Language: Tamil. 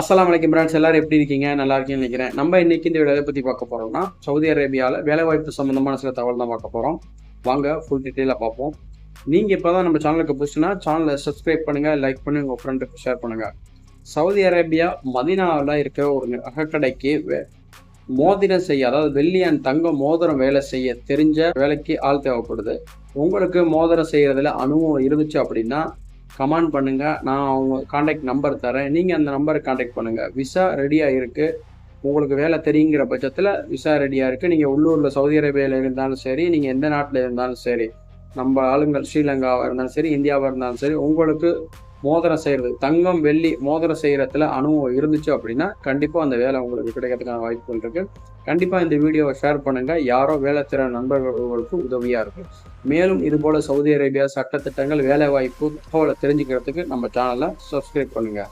அஸ்லாம் வலைக்கம் பிரான்ஸ் எல்லாரும் எப்படி இருக்கீங்க? நல்லா இருக்கீங்கன்னு நினைக்கிறேன். நம்ம இன்னைக்கு இந்த வீடியோ பற்றி பார்க்க போகிறோம்னா சவுதி அரேபியாவில் வேலைவாய்ப்பு சம்மந்தமான சில தகவல் தான் பார்க்க போகிறோம் வாங்க ஃபுல் டீட்டெயிலாக பார்ப்போம். நீங்கள் இப்போ தான் நம்ம சேனலுக்கு புதுசுனா சேனலை சப்ஸ்கிரைப் பண்ணுங்கள் லைக் பண்ணி உங்கள் ஃப்ரெண்டுக்கு ஷேர் பண்ணுங்கள் சவுதி அரேபியா மதினாவில் இருக்கிற ஒரு நகைக்கடைக்கு வே- மோதிரம் செய்ய அதாவது வெள்ளி அண்ட் தங்கம் மோதிரம் வேலை செய்ய தெரிஞ்ச வேலைக்கு ஆள் தேவைப்படுது. உங்களுக்கு மோதிரம் செய்கிறதுல அனுபவம் இருந்துச்சு அப்படின்னா கமெண்ட் பண்ணுங்க. நான் அவங்க காண்டாக்ட் நம்பர் தரேன். நீங்கள் அந்த நம்பரை காண்டாக்ட் பண்ணுங்க. விசா ரெடியாக இருக்கு உங்களுக்கு வேலை தெரியுங்கிற பட்சத்தில் விசா ரெடியாக இருக்குது நீங்கள் உள்ளூரில் சவுதி அரேபியாவில் இருந்தாலும் சரி நீங்கள் எந்த நாட்டில் இருந்தாலும் சரி நம்ம ஆளுங்கள் ஸ்ரீலங்காவாக இருந்தாலும் சரி இந்தியாவாக இருந்தாலும் சரி உங்களுக்கு மோதிரம் செய்கிறது தங்கம் வெள்ளி மோதிரம் செய்கிறதுல அனுபவம் இருந்துச்சு அப்படின்னா கண்டிப்பாக அந்த வேலை உங்களுக்கு கிடைக்கிறதுக்கான வாய்ப்புகள் இருக்குது கண்டிப்பாக இந்த வீடியோவை ஷேர் பண்ணுங்கள் யாரோ வேலை திற நண்பர்களுக்கு உதவியாக இருக்கும். மேலும் இதுபோல் சவுதி அரேபியா சட்டத்திட்டங்கள் வேலைவாய்ப்பு தகவலை தெரிஞ்சுக்கிறதுக்கு நம்ம சேனலை சப்ஸ்கிரைப் பண்ணுங்கள்